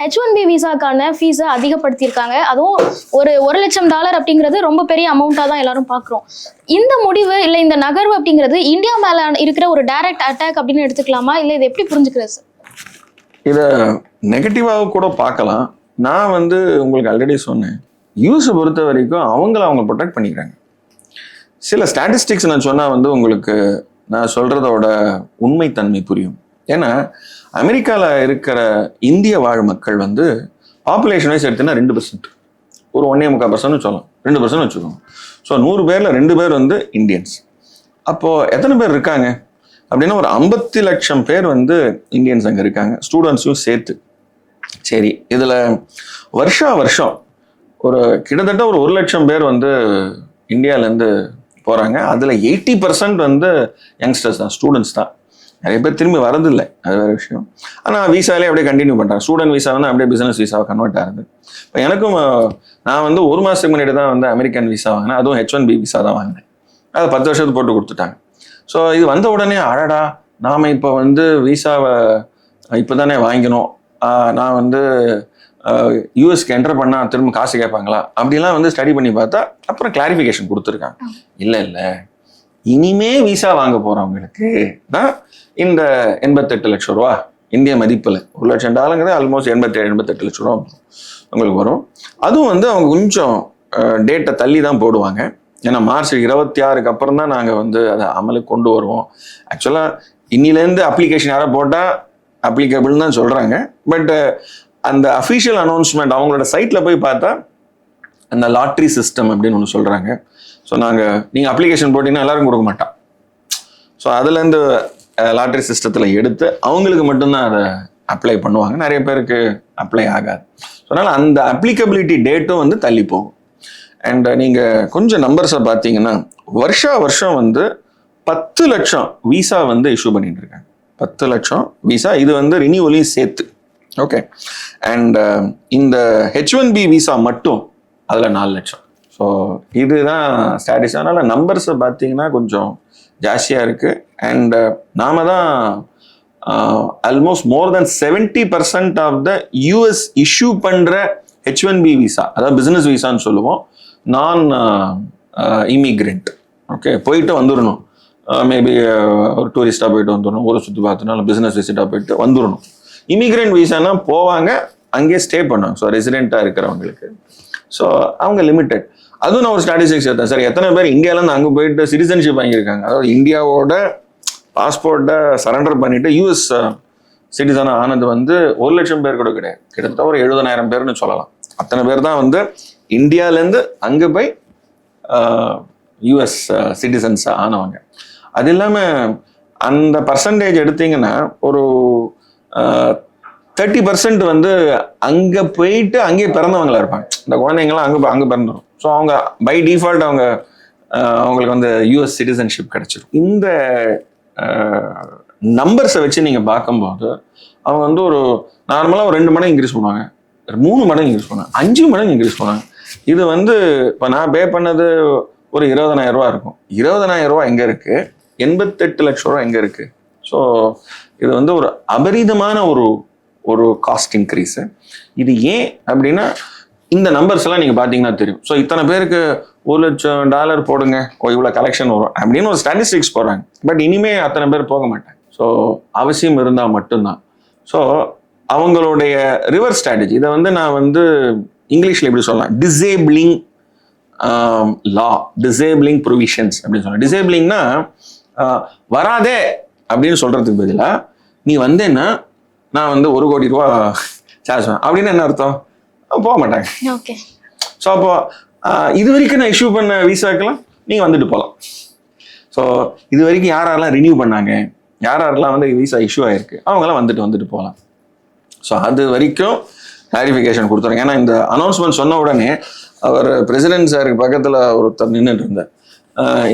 H one B விசாக்கான ஃபீஸை அதிகப்படுத்தியிருக்காங்க. அதுவும் ஒரு ஒரு லட்சம் டாலர் அப்படிங்கிறது ரொம்ப பெரிய அமௌண்ட்டாக தான் எல்லாரும் பார்க்குறோம். இந்த முடிவு இல்லை இந்த நகர்வு அப்படிங்கிறது இந்தியா மேலே இருக்கிற ஒரு டைரக்ட் அட்டாக் அப்படின்னு எடுத்துக்கலாமா? இல்லை இதை எப்படி புரிஞ்சுக்கிறது சார் இதை நெகட்டிவாக கூட பார்க்கலாம். நான் வந்து உங்களுக்கு ஆல்ரெடி சொன்னேன். யூஸை பொறுத்த வரைக்கும் அவங்கள அவங்க ப்ரொடெக்ட் பண்ணிக்கிறாங்க. சில ஸ்டாட்டிஸ்டிக்ஸ் நான் சொன்னால் வந்து உங்களுக்கு நான் சொல்கிறதோட உண்மைத்தன்மை புரியும். ஏன்னா அமெரிக்காவில் இருக்கிற இந்திய வாழ் மக்கள் வந்து பாப்புலேஷன் வைஸ் எடுத்தீங்கன்னா ரெண்டு பர்சன்ட் ஒரு ஒன்னே முக்கால் பர்சன்ட் சொல்லலாம். ரெண்டு பர்சன்ட் வச்சுக்கோங்க. ஸோ நூறு பேரில் ரெண்டு பேர் வந்து இந்தியன்ஸ். அப்போது எத்தனை பேர் இருக்காங்க? அப்படின்னா ஒரு ஐம்பத்தி லட்சம் பேர் வந்து இந்தியன்ஸ் அங்கே இருக்காங்க. ஸ்டூடெண்ட்ஸையும் சேர்த்து. சரி இதில் வருஷா வருஷம் ஒரு கிட்டத்தட்ட ஒரு ஒரு லட்சம் பேர் வந்து இந்தியாவிலேருந்து போகிறாங்க அதில் எயிட்டி பர்சன்ட் வந்து யங்ஸ்டர்ஸ் தான் ஸ்டூடெண்ட்ஸ் தான். நிறைய பேர் திரும்பி வரதில்லை அது வேறு விஷயம். ஆனால் விசாலே அப்படியே கண்டினியூ பண்ணுறாங்க ஸ்டூடெண்ட் விசா வந்து அப்படியே பிஸ்னஸ் விசாவை கன்வெர்ட் ஆகுது. இப்போ எனக்கும் நான் வந்து ஒரு மாதத்துக்கு முன்னாடி தான் வந்து அமெரிக்கன் விசா வாங்கினேன். அதுவும் ஹெச் ஒன் பி விசா தான் வாங்கினேன். அதை பத்து வருஷத்துக்கு போட்டு கொடுத்துட்டாங்க. ஸோ இது வந்த உடனே அடடா நாம் இப்போ வந்து விசாவை இப்போ தானே வாங்கினோம். ஆஹ் நான் வந்து யூஎஸ்க்கு என்டர் பண்ணால் திரும்ப காசு கேட்பாங்களா? அப்படிலாம் வந்து ஸ்டடி பண்ணி பார்த்தா அப்புறம் கிளாரிஃபிகேஷன் கொடுத்துருக்காங்க. இல்லை இல்லை. இனிமே விசா வாங்க போகிறவங்களுக்கு தான் இந்த எண்பத்தெட்டு லட்சம் ரூபா இந்திய மதிப்பில். ஒரு லட்சம் டாலருங்கிறது ஆல்மோஸ்ட் எண்பத்தேழு எண்பத்தெட்டு லட்ச ரூபா உங்களுக்கு வரும். அதுவும் வந்து அவங்க கொஞ்சம் டேட்டை தள்ளி தான் போடுவாங்க. ஏன்னா மார்ச் இருபத்தி ஆறுக்கு அப்புறம் தான் நாங்கள் வந்து அதை அமலுக்கு கொண்டு வருவோம். ஆக்சுவலாக இன்னிலேருந்து அப்ளிகேஷன் யாரோ போட்டால் அப்ளிகபிள்னு தான் சொல்கிறாங்க பட் அந்த அஃபிஷியல் அனௌன்ஸ்மெண்ட் அவங்களோட சைட்டில் போய் பார்த்தா அந்த லாட்ரி சிஸ்டம் அப்படின்னு ஒன்று சொல்கிறாங்க ஸோ நாங்கள் நீங்கள் அப்ளிகேஷன் போட்டிங்கன்னா எல்லாரும் கொடுக்க மாட்டான் ஸோ அதுலேருந்து லாட்ரி சிஸ்டத்தில் எடுத்து அவங்களுக்கு மட்டும்தான் அதை அப்ளை பண்ணுவாங்க. நிறைய பேருக்கு அப்ளை ஆகாது. ஸோ அதனால் அந்த அப்ளிகபிலிட்டி டேட்டும் வந்து தள்ளி போகும். அண்ட் நீங்கள் கொஞ்சம் நம்பர்ஸை பார்த்தீங்கன்னா வருஷா வருஷம் வந்து பத்து லட்சம் விசா வந்து இஷ்யூ பண்ணிட்டு இருக்காங்க. பத்து லட்சம் விசா இது வந்து ரினியூவலையும் சேர்த்து. ஓகே அண்ட் இந்த ஹெச் ஒன் பி விசா மட்டும் அதில் நாலு லட்சம். ஸோ இதுதான் ஸ்டாட்டிஸ் அதனால் நம்பர்ஸை பார்த்தீங்கன்னா கொஞ்சம் ஜாஸ்தியாக இருக்குது அண்ட் uh, நாம தான் almost more than seventy percent of the US issue பண்ணுற ஹெச் ஒன் பி விசா அதாவது பிஸ்னஸ் விசான்னு சொல்லுவோம். நான் இமிக்ரெண்ட் ஓகே போயிட்டு வந்துடணும் மேபி uh, uh, ஒரு டூரிஸ்டாக போயிட்டு வந்துடணும் ஊரை சுற்றி பார்த்துணும் இல்லை பிஸ்னஸ் விசிட்டாக போயிட்டு வந்துடணும் இமிக்ரெண்ட் விசானா போவாங்க அங்கேயே ஸ்டே பண்ணுவாங்க. ஸோ ரெசிடெண்ட்டாக இருக்கிறவங்களுக்கு. ஸோ அவங்க லிமிட்டெட் அதுவும் நான் ஒரு ஸ்டாட்டிஸ்டிக்ஸ் எடுத்தேன். சார் எத்தனை பேர் இந்தியாவிலேருந்து அங்கே போயிட்டு சிட்டிசன்ஷிப் வாங்கியிருக்காங்க. அதாவது இந்தியாவோட பாஸ்போர்ட்டை சரண்டர் பண்ணிட்டு யூஎஸ் சிட்டிசனாக ஆனது வந்து ஒரு லட்சம் பேர் கூட கிடையாது. கிட்டத்தட்ட ஒரு எழுபதனாயிரம் பேர்னு சொல்லலாம். அத்தனை பேர் தான் வந்து இந்தியாவிலேருந்து அங்கே போய் யூஎஸ் சிட்டிசன்ஸ் ஆனவங்க. அது இல்லாமல் அந்த பர்சன்டேஜ் எடுத்தீங்கன்னா ஒரு தேர்ட்டி பர்சன்ட் வந்து அங்கே போயிட்டு அங்கேயே பிறந்தவங்களா இருப்பாங்க. இந்த குழந்தைங்களாம் அங்கே அங்கே பிறந்துடும் ஸோ அவங்க பை டிஃபால்ட் அவங்க அவங்களுக்கு வந்து யூஎஸ் சிட்டிசன்ஷிப் கிடைச்சிடும் இந்த நம்பர்ஸை வச்சு நீங்கள் பார்க்கும்போது அவங்க வந்து ஒரு நார்மலாக ஒரு ரெண்டு மடங்கு இன்க்ரீஸ் பண்ணுவாங்க. மூணு மடங்கு இன்க்ரீஸ் பண்ணுவாங்க. அஞ்சு மடங்கு இன்க்ரீஸ் பண்ணுவாங்க. இது வந்து இப்போ நான் பே பண்ணது ஒரு இருபதனாயிரம் ரூபா இருக்கும். இருபதனாயிரம் ரூபா எங்கே இருக்குது எண்பத்தெட்டு லட்சம் ரூபா எங்கே இருக்குது ஸோ இது வந்து ஒரு அபரிதமான ஒரு ஒரு காஸ்ட் இன்க்ரீஸு இது ஏன் அப்படின்னா இந்த நம்பர்ஸ் எல்லாம் நீங்கள் பார்த்தீங்கன்னா தெரியும். ஸோ இத்தனை பேருக்கு ஒரு லட்சம் டாலர் போடுங்க. ஓ இவ்வளோ கலெக்ஷன் வரும். அப்படின்னு ஒரு ஸ்டாட்டிஸ்டிக்ஸ் போடுறாங்க. பட் இனிமே அத்தனை பேர் போக மாட்டாங்க. ஸோ அவசியம் இருந்தால் மட்டும்தான். ஸோ அவங்களுடைய ரிவர் ஸ்ட்ராட்டஜி இதை வந்து நான் வந்து இங்கிலீஷில் எப்படி சொல்லலாம்? டிசேபிளிங் லா டிசேபிளிங் ப்ரொவிஷன்ஸ் அப்படின்னு சொல்லலாம். டிசேபிளிங்னா வராதே அப்படின்னு சொல்றதுக்கு பதிலாக நீ வந்தேன்னா நான் வந்து ஒரு கோடி ரூபா சார்ஜ் பண்ணேன் அப்படின்னு என்ன அர்த்தம்? போக மாட்டாங்க. ஓகே. ஸோ அப்போ இது வரைக்கும் நான் இஷ்யூ பண்ண விசாக்கெல்லாம் நீங்கள் வந்துட்டு போகலாம். ஸோ இது வரைக்கும் யார் யாரெல்லாம் ரினியூ பண்ணாங்க? யார் யாரெல்லாம் வந்து விசா இஷ்யூ ஆயிருக்கு? அவங்கெல்லாம் வந்துட்டு வந்துட்டு போகலாம். ஸோ அது வரைக்கும் கிளாரிஃபிகேஷன் கொடுத்துருங்க ஏன்னா இந்த அனௌன்ஸ்மெண்ட் சொன்ன உடனே அவர் பிரசிடென்ட் சாருக்கு பக்கத்தில் ஒருத்தர் நின்றுட்டு இருந்தார்.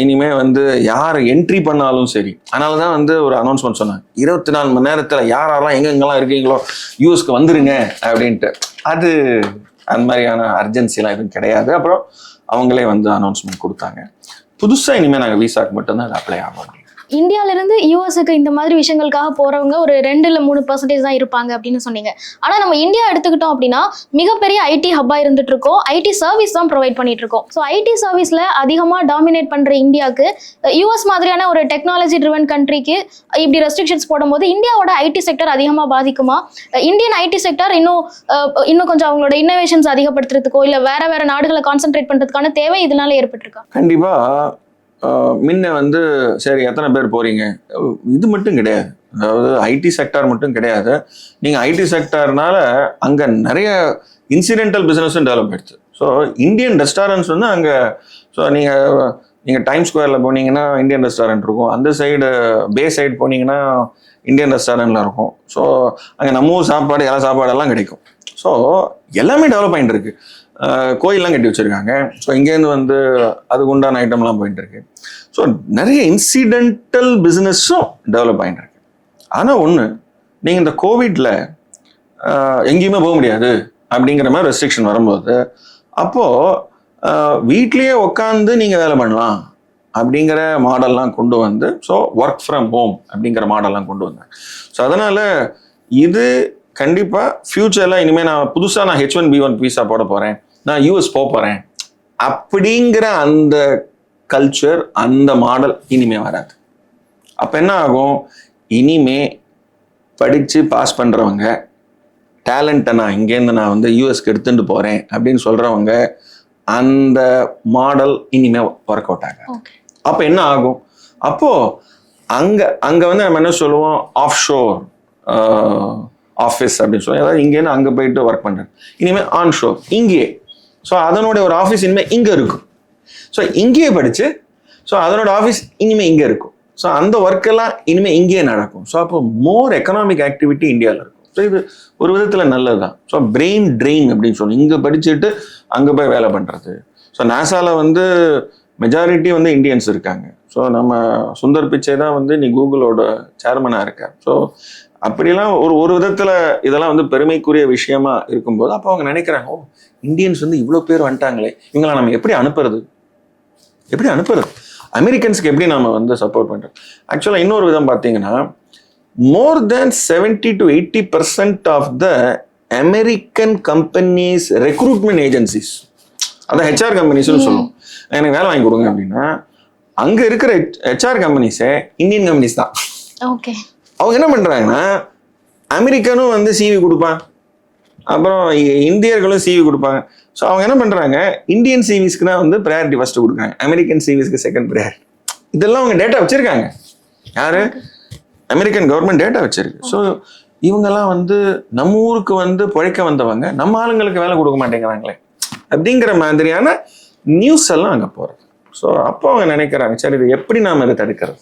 இனிமே வந்து யார் என்ட்ரி பண்ணாலும் சரி. அதனால தான் வந்து ஒரு அனௌன்ஸ்மெண்ட் சொன்னாங்க. இருபத்தி நாலு மணி நேரத்தில் யார் யாரெல்லாம் எங்கெங்கெல்லாம் இருக்கீங்களோ யூஎஸ்க்கு வந்துருங்க அப்படின்ட்டு. அது அந்த மாதிரியான அர்ஜென்சிலாம் எதுவும் கிடையாது. அப்புறம் அவங்களே வந்து அனௌன்ஸ்மெண்ட் கொடுத்தாங்க. புதுசாக இனிமேல் நாங்கள் விசாக்கு மட்டும்தான் அது அப்ளை ஆகணும். இந்தியாவிலேருந்து யூஎஸ்க்கு இந்த மாதிரி விஷயங்களுக்காக போறவங்க ஒரு ரெண்டு இல்லை மூணு பர்சன்டேஜ் தான் இருப்பாங்க அப்படின்னு சொன்னீங்க. ஆனா நம்ம இந்தியா எடுத்துக்கிட்டோம் அப்படின்னா மிகப்பெரிய ஐடி ஹப்பா இருந்துட்டு இருக்கோம் ஐடி சர்வீஸ் தான் ப்ரொவைட் பண்ணிட்டு இருக்கோம் ஸோ ஐடி சர்வீஸ்ல அதிகமா டாமினேட் பண்ற இந்தியாவுக்கு யூஎஸ் மாதிரியான ஒரு டெக்னாலஜி ட்ரிவன் கண்ட்ரிக்கு இப்படி ரெஸ்ட்ரிக்ஷன்ஸ் போடும்போது இந்தியாவோட ஐடி செக்டர் அதிகமா பாதிக்குமா? இந்தியன் ஐடி செக்டர் இன்னும் அஹ், இன்னும் கொஞ்சம் அவங்களோட இன்னோவேஷன்ஸ் அதிகப்படுத்துறதுக்கோ இல்லை வேற வேற நாடுகளை கான்சென்ட்ரேட் பண்றதுக்கான தேவை இதனால ஏற்பட்டிருக்கா? கண்டிப்பாக முன்ன வந்து சரி எத்தனை பேர் போறீங்க? இது மட்டும் கிடையாது. அதாவது ஐடி செக்டார் மட்டும் கிடையாது. நீங்க ஐடி செக்டார்னால அங்க நிறைய இன்சிடென்டல் பிசினஸும் டெவலப் ஆயிடுச்சு. ஸோ இந்தியன் ரெஸ்டாரண்ட்ஸ் வந்து அங்க ஸோ நீங்க நீங்க டைம் ஸ்கொயர்ல போனீங்கன்னா இந்தியன் ரெஸ்டாரண்ட் இருக்கும். அந்த சைடு பே சைடு போனீங்கன்னா இந்தியன் ரெஸ்டாரண்ட்ல இருக்கும். ஸோ அங்கே நம்ம ஊர் சாப்பாடு எல்லா சாப்பாடெல்லாம் கிடைக்கும். ஸோ எல்லாமே டெவலப் ஆகிட்டு இருக்கு. கோயிலெலாம் கட்டி வச்சிருக்காங்க. ஸோ இங்கேருந்து வந்து அதுக்கு உண்டான ஐட்டம்லாம் போயிட்டு இருக்கு. ஸோ நிறைய இன்சிடென்டல் பிஸ்னஸும் டெவலப் ஆகிட்டு இருக்கு. ஆனால் ஒன்று நீங்கள் இந்த கோவிட்ல எங்கேயுமே போக முடியாது அப்படிங்கிற மாதிரி ரெஸ்ட்ரிக்ஷன் வரும்போது அப்போது வீட்லேயே உட்காந்து நீங்கள் வேலை பண்ணலாம் அப்படிங்கிற மாடல்லாம் கொண்டு வந்து ஸோ ஒர்க் ஃப்ரம் ஹோம் அப்படிங்கிற மாடல்லாம் கொண்டு வந்தாங்க. ஸோ அதனால் இது கண்டிப்பாக ஃப்யூச்சரில் இனிமேல் நான் புதுசாக நான் H one B one visa போட போகிறேன் நான் யூஎஸ் போக போகிறேன் அப்படிங்கிற அந்த கல்ச்சர் அந்த மாடல் இனிமே வராது. அப்போ என்ன ஆகும்? இனிமே படித்து பாஸ் பண்ணுறவங்க டேலண்ட்டை நான் இங்கேருந்து நான் வந்து யூஎஸ்க்கு எடுத்துட்டு போகிறேன் அப்படின்னு சொல்கிறவங்க அந்த மாடல் இனிமே ஒர்க் அவுட் ஆகாது. அப்போ என்ன ஆகும்? அப்போ அங்க அங்க வந்து நம்ம என்ன சொல்லுவோம்? ஆஃப் ஷோர் ஆஃபீஸ் அப்படின்னு சொல்லி அதாவது இங்கேருந்து அங்கே போயிட்டு ஒர்க் பண்ணுறேன் இனிமேல் ஆன் ஷோ இங்கேயே. ஸோ அதனுடைய ஒரு ஆஃபீஸ் இனிமேல் இங்கே இருக்கும். ஸோ இங்கேயே படித்து ஸோ அதனோட ஆஃபீஸ் இனிமேல் இங்கே இருக்கும். ஸோ அந்த ஒர்க்கெல்லாம் இனிமேல் இங்கேயே நடக்கும். ஸோ அப்போ மோர் எக்கனாமிக் ஆக்டிவிட்டி இந்தியாவில் இருக்கும். ஸோ இது ஒரு விதத்தில் நல்லது தான் ஸோ பிரெயின் ட்ரெயின் அப்படின்னு சொல்லி இங்கே படிச்சுட்டு அங்கே போய் வேலை பண்ணுறது ஸோ நாசாவில் வந்து மெஜாரிட்டி வந்து இந்தியன்ஸ் இருக்காங்க. ஸோ நம்ம சுந்தர் பிச்சை தான் வந்து நீ கூகுளோட சேர்மனாக இருக்கார் ஸோ அப்படிலாம் ஒரு ஒரு விதத்தில் இதெல்லாம் வந்து பெருமைக்குரிய விஷயமா இருக்கும்போது அப்போ அவங்க நினைக்கிறாங்க ஓ இந்தியன்ஸ் வந்து இவ்வளோ பேர் வந்துட்டாங்களே இவங்களை நம்ம எப்படி அனுப்புறது? எப்படி அனுப்புறது? அமெரிக்கன்ஸ்க்கு எப்படி நாம வந்து சப்போர்ட் பண்ணுறோம் ஆக்சுவலாக இன்னொரு விதம் பார்த்தீங்கன்னா more than seventy to eighty percent of the American companies recruitment agencies அதான் ஹெச்ஆர் கம்பெனிஸ்னு சொல்லுவோம். எனக்கு வேலை வாங்கி கொடுங்க அப்படின்னா அங்க இருக்கிற ஹெச்ஆர் கம்பெனிஸே இந்தியன் கம்பெனிஸ் தான். ஓகே அவங்க என்ன பண்ணுறாங்கன்னா அமெரிக்கனும் வந்து சிவி கொடுப்பான். அப்புறம் இந்தியர்களும் சிவி கொடுப்பாங்க. ஸோ அவங்க என்ன பண்ணுறாங்க இந்தியன் சிவிஸ்க்கு தான் வந்து ப்ரையாரிட்டி ஃபஸ்ட்டு கொடுக்குறாங்க. அமெரிக்கன் சிவிஸ்க்கு செகண்ட் ப்ரையாரிட்டி இதெல்லாம் அவங்க டேட்டா வச்சுருக்காங்க. யார்? அமெரிக்கன் கவர்மெண்ட் டேட்டா வச்சிருக்கு. ஸோ இவங்கெல்லாம் வந்து நம்ம ஊருக்கு வந்து பிழைக்க வந்தவங்க நம்ம ஆளுங்களுக்கு வேலை கொடுக்க மாட்டேங்கிறாங்களே. அப்படிங்கிற மாதிரியான நியூஸ் எல்லாம் அங்கே போகிறது ஸோ அப்போ அவங்க நினைக்கிறாங்க சரி இது எப்படி நாம் இதை தடுக்கிறது?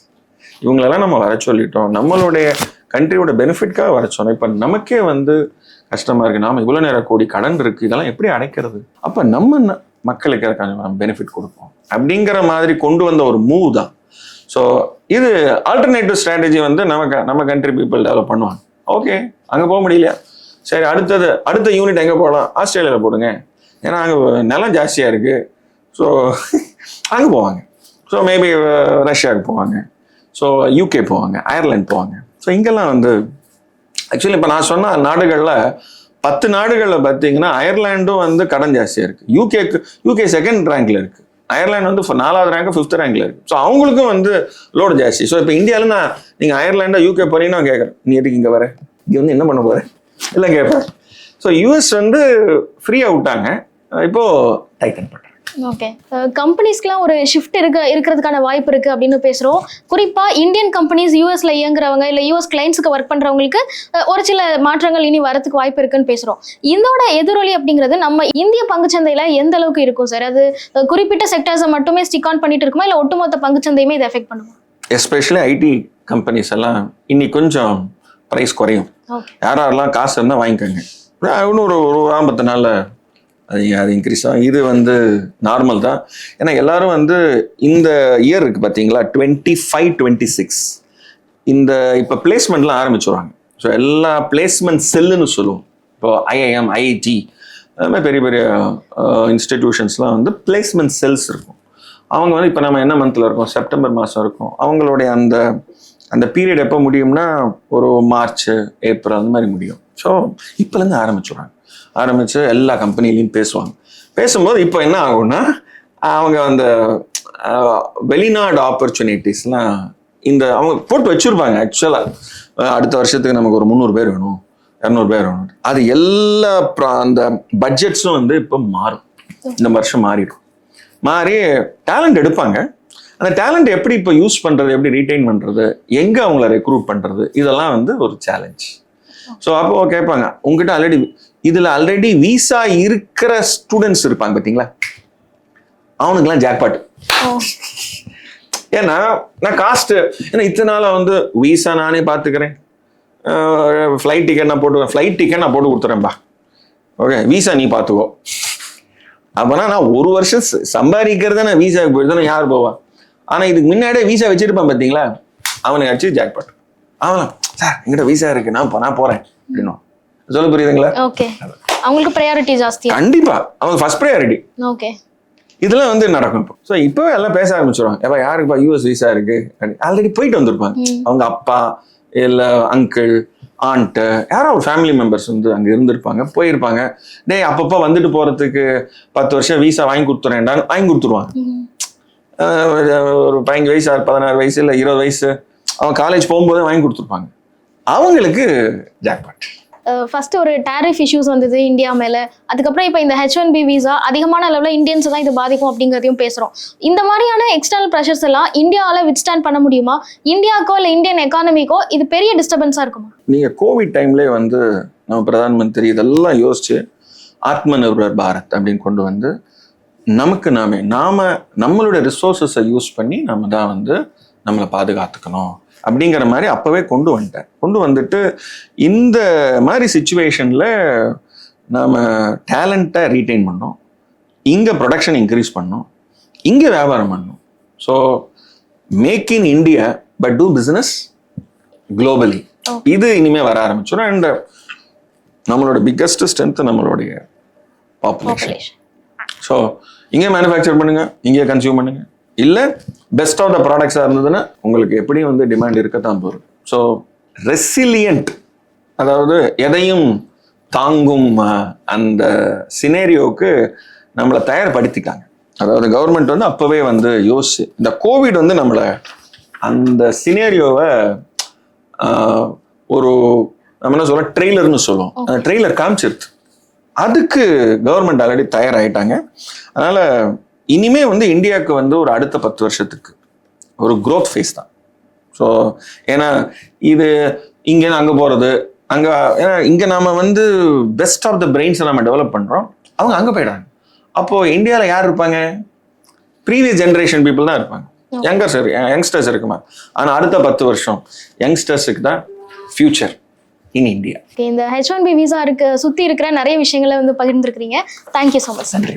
இவங்களெல்லாம் நம்ம வர சொல்லிட்டோம். நம்மளுடைய கண்ட்ரியோட பெனிஃபிட்காக வர சொன்னோம். இப்போ நமக்கே வந்து கஷ்டமாக இருக்குது நாம் இவ்வளோ நேரம் கோடி கடன் இருக்குது இதெல்லாம் எப்படி அடைக்கிறது? அப்போ நம்ம ந- மக்களுக்கு நம்ம பெனிஃபிட் கொடுப்போம்? அப்படிங்கிற மாதிரி கொண்டு வந்த ஒரு மூவ் தான். ஸோ இது ஆல்டர்னேட்டிவ் ஸ்ட்ராட்டஜி வந்து நமக்கு நம்ம கண்ட்ரி பீப்புள் டெவலப் பண்ணுவாங்க. ஓகே அங்கே போக முடியலையா? சரி அடுத்தது அடுத்த யூனிட் எங்கே போகலாம்? ஆஸ்திரேலியாவில் போடுங்க. ஏன்னா அங்கே நிலம் ஜாஸ்தியாக இருக்குது ஸோ அங்கே போவாங்க. ஸோ மேபி ரஷ்யாவுக்கு போவாங்க. ஸோ யூகே போவாங்க அயர்லாந்து போவாங்க. ஸோ இங்கெல்லாம் வந்து ஆக்சுவலி இப்போ நான் சொன்ன நாடுகளில் பத்து நாடுகளில் பார்த்தீங்கன்னா அயர்லாண்டும் வந்து கடன் ஜாஸ்தியாக இருக்குது யூகேக்கு யூகே செகண்ட் ரேங்க்ல இருக்குது அயர்லாந்து வந்து நாலாவது ரேங்க் ஃபிஃப்த் ரேங்க்ல இருக்குது ஸோ அவங்களுக்கும் வந்து லோடு ஜாஸ்தி. ஸோ இப்போ இந்தியாவில் நான் நீங்கள் அயர்லாண்டா யூகே போகிறீங்கன்னா கேட்குறேன் நீ எதுக்கு இங்கே வர? இங்கே வந்து என்ன பண்ண போற? இல்லை கேட்பேன் ஸோ யூஎஸ் வந்து ஃப்ரீயாக விட்டாங்க. இப்போது டைட்டன் பண்ணுறேன் ஓகே கம்பெனிஸ்க்குலாம் ஒரு ஷிஃப்ட் இருக்க இருக்கிறதுக்கான வாய்ப்பு இருக்கு அப்படின்னு பேசுறோம். குறிப்பா இந்தியன் கம்பெனிஸ் யூஎஸ்ல இயங்குறவங்க இல்ல யூஎஸ் கிளைண்ட்ஸ்க்கு ஒர்க் பண்றவங்களுக்கு அஹ், ஒரு சில மாற்றங்கள் இனி வரதுக்கு வாய்ப்பு இருக்குன்னு பேசுறோம். இதோட எதிரொலி அப்படிங்கிறது நம்ம இந்திய பங்குச்சந்தையில எந்த அளவுக்கு இருக்கும் சார் அது குறிப்பிட்ட செக்டர்ஸை மட்டுமே ஸ்டிக் ஆன் பண்ணிட்டு இருக்குமா? இல்ல ஒட்டுமொத்த பங்குச்சந்தையுமே இதை எஃபெக்ட் பண்ணுமா? எஸ்பெஷலி ஐடி கம்பெனிஸ் எல்லாம் இன்னைக்கு கொஞ்சம் ப்ரைஸ் குறையும். யாரெல்லாம் காசு இருந்தால் வாங்கிக்கோங்க. இன்னும் ஒரு ஒரு ஆரம்பத்து நாளில் அது அது இன்க்ரீஸ் ஆகும் இது வந்து நார்மல் தான். ஏன்னா எல்லாரும் வந்து இந்த இயர் இருக்குது பார்த்தீங்களா டுவெண்ட்டி ஃபைவ் டுவெண்ட்டி சிக்ஸ் இந்த இப்போ பிளேஸ்மெண்ட்லாம் ஆரம்பிச்சுருவாங்க. ஸோ எல்லா பிளேஸ்மெண்ட் செல்லுன்னு சொல்லுவோம். இப்போ ஐஐஎம் ஐஐடி அது மாதிரி பெரிய பெரிய இன்ஸ்டிடியூஷன்ஸ்லாம் வந்து பிளேஸ்மெண்ட் செல்ஸ் இருக்கும். அவங்க வந்து இப்போ நம்ம என்ன மந்த்தில் இருக்கோம்? செப்டம்பர் மாதம் இருக்கும். அவங்களுடைய அந்த அந்த பீரியட் எப்போ முடியும்னா ஒரு மார்ச் ஏப்ரல் அந்த மாதிரி முடியும். ஸோ இப்போலேருந்து ஆரம்பிச்சுடுறாங்க ஆரம்பித்து எல்லா கம்பெனிலையும் பேசுவாங்க. பேசும்போது இப்போ என்ன ஆகும்னா அவங்க அந்த வெளிநாடு ஆப்பர்ச்சுனிட்டிஸ்லாம் இந்த அவங்க போட்டு வச்சிருப்பாங்க ஆக்சுவலாக அடுத்த வருஷத்துக்கு நமக்கு ஒரு முந்நூறு பேர் வேணும் இரநூறு பேர் வேணும். அது எல்லா அந்த பட்ஜெட்ஸும் வந்து இப்போ மாறும். இந்த வருஷம் மாறிடும். மாறி டேலண்ட் எடுப்பாங்க. அந்த டேலண்ட் எப்படி இப்போ யூஸ் பண்ணுறது எப்படி ரீட்டைன் பண்ணுறது எங்கே அவங்கள ரெக்ரூட் பண்ணுறது இதெல்லாம் வந்து ஒரு சேலஞ்ச் ஸோ அப்போ கேட்பாங்க உங்ககிட்ட ஆல்ரெடி இதுல ஆல்ரெடி விசா இருக்கிற ஸ்டூடெண்ட்ஸ் இருப்பாங்க பார்த்தீங்களா? அவனுக்குலாம் ஜாக்பாட் ஏன்னா நான் காஸ்ட் ஏன்னா இத்தனை நாளா வந்து விசா நானே பார்த்துக்கிறேன் ஃப்ளைட் டிக்கெட் நான் போட்டு ஃப்ளைட் டிக்கெட் நான் போட்டு கொடுத்துறேன்பா. ஓகே விசா நீ பார்த்துக்கோ அப்போனா நான் ஒரு வருஷம் சம்பாதிக்கிறத நான் விசாவுக்கு போயிருந்தேன் யார் போவா? ஆனால் இதுக்கு முன்னாடியே விசா வச்சிருப்பான் பார்த்தீங்களா? அவனுக்கு அடிச்சு ஜாக்பாட் அவன் சார் எங்கிட்ட விசா இருக்கு நான் நான் போறேன். அப்படின்னும் சொல்ல புரியுதுங்களா? ஓகே அவங்களுக்கு ப்ரையாரிட்டி ஜாஸ்தியா கண்டிப்பா. அவன் ஃபர்ஸ்ட் ப்ரையாரிட்டி ஓகே இதெல்லாம் வந்து நடக்கும் இப்போ. ஸோ இப்போவே எல்லாம் பேச ஆரம்பிச்சிடுவாங்க எப்போ யாருக்குப்பா யூஎஸ் விசா இருக்கு? ஆல்ரெடி போயிட்டு வந்திருப்பாங்க. அவங்க அப்பா இல்லை அங்கிள் ஆண்ட்டு யாரோ ஒரு ஃபேமிலி மெம்பர்ஸ் வந்து அங்கே இருந்திருப்பாங்க போயிருப்பாங்க. டேய் அப்பப்போ வந்துட்டு போகிறதுக்கு பத்து வருஷம் விசா வாங்கி கொடுத்துறேன்டான்னு வாங்கி கொடுத்துருவாங்க. ஒரு பதினஞ்சு வயசு பதினாறு வயசு இல்லை இருபது வயசு அவன் காலேஜ் போகும்போதே வாங்கி கொடுத்துருப்பாங்க. அவங்களுக்கு ஜாக்பாட் ஃபர்ஸ்ட் ஒரு டேரிஃப் இஷ்யூஸ் வந்தது இந்தியா மேலே. அதுக்கப்புறம் இப்போ இந்த ஹெச் ஒன் பி விசா அதிகமான அளவில் இந்தியன்ஸ் தான் இது பாதிக்கும் அப்படிங்கிறதையும் பேசுகிறோம் இந்த மாதிரியான எக்ஸ்டர்னல் ப்ரெஷர்ஸ் எல்லாம் இந்தியாவால வித்ஸ்டாண்ட் பண்ண முடியுமா? இந்தியாக்கோ இல்லை இந்தியன் எக்கானமிக்கோ இது பெரிய டிஸ்டர்பன்ஸாக இருக்குமா? நீங்கள் கோவிட் டைம்லேயே வந்து நம்ம பிரதான் மந்திரி இதெல்லாம் யோசிச்சு ஆத்ம நிர்பர் பாரத் அப்படின்னு கொண்டு வந்து நமக்கு நாமே நாம நம்மளுடைய ரிசோர்ஸஸை யூஸ் பண்ணி நம்ம தான் வந்து நம்மளை பாதுகாத்துக்கணும். அப்படிங்கிற மாதிரி அப்போவே கொண்டு வந்துட்டேன். கொண்டு வந்துட்டு இந்த மாதிரி சுச்சுவேஷனில் நாம் டேலண்ட்டை ரீட்டைன் பண்ணோம். இங்கே ப்ரொடக்ஷன் இன்க்ரீஸ் பண்ணோம். இங்கே வியாபாரம் பண்ணோம். So make in India but do business globally இது இனிமே வர ஆரம்பிச்சிடும் அண்ட் நம்மளோட பிக்கஸ்ட் ஸ்ட்ரென்த் நம்மளுடைய பாப்புலேஷன் பாப்புலேஷன் ஸோ இங்கே மேனுஃபேக்சர் பண்ணுங்க இங்கே கன்சியூம் பண்ணுங்க. இல்லை பெஸ்ட் ஆஃப் த ப்ராடக்ட்ஸாக இருந்ததுன்னா உங்களுக்கு எப்படியும் வந்து டிமாண்ட் இருக்கத்தான் போகுது ஸோ ரெசிலியன்ட் அதாவது எதையும் தாங்கும் அந்த சினேரியோவுக்கு நம்மளை தயார்படுத்திட்டாங்க. அதாவது கவர்மெண்ட் வந்து அப்போவே வந்து யோசிச்சு இந்த கோவிட் வந்து நம்மளை அந்த சினேரியோவை ஒரு நம்ம என்ன சொல்ல ட்ரெய்லர்னு சொல்லுவோம். அந்த ட்ரெய்லர் காமிச்சிருது அதுக்கு கவர்மெண்ட் ஆல்ரெடி தயாராகிட்டாங்க அதனால இனிமே வந்து இந்தியாவுக்கு வந்து ஒரு அடுத்த பத்து வருஷத்துக்கு ஒரு growth ஃபேஸ் தான். ஸோ ஏன்னா இது இங்கேருந்து அங்கே போகிறது அங்கே ஏன்னா இங்கே நாம வந்து பெஸ்ட் ஆஃப் த பிரெயின்ஸை நம்ம டெவலப் பண்ணுறோம் அவங்க அங்கே போயிடுறாங்க. அப்போது இந்தியாவில் யார் இருப்பாங்க? ப்ரீவியஸ் ஜென்ரேஷன் பீப்புள் தான் இருப்பாங்க. யங்கர்ஸ் யங்ஸ்டர்ஸ் இருக்குமா ஆனால் அடுத்த பத்து வருஷம் யங்ஸ்டர்ஸுக்கு தான் ஃபியூச்சர் இன் இந்தியா இந்த ஹெச் ஒன் பி விசா இருக்கு சுத்தி இருக்கிற நிறைய விஷயங்களை வந்து பகிர்ந்துருக்கிறீங்க. தேங்க்யூ ஸோ மச் நன்றி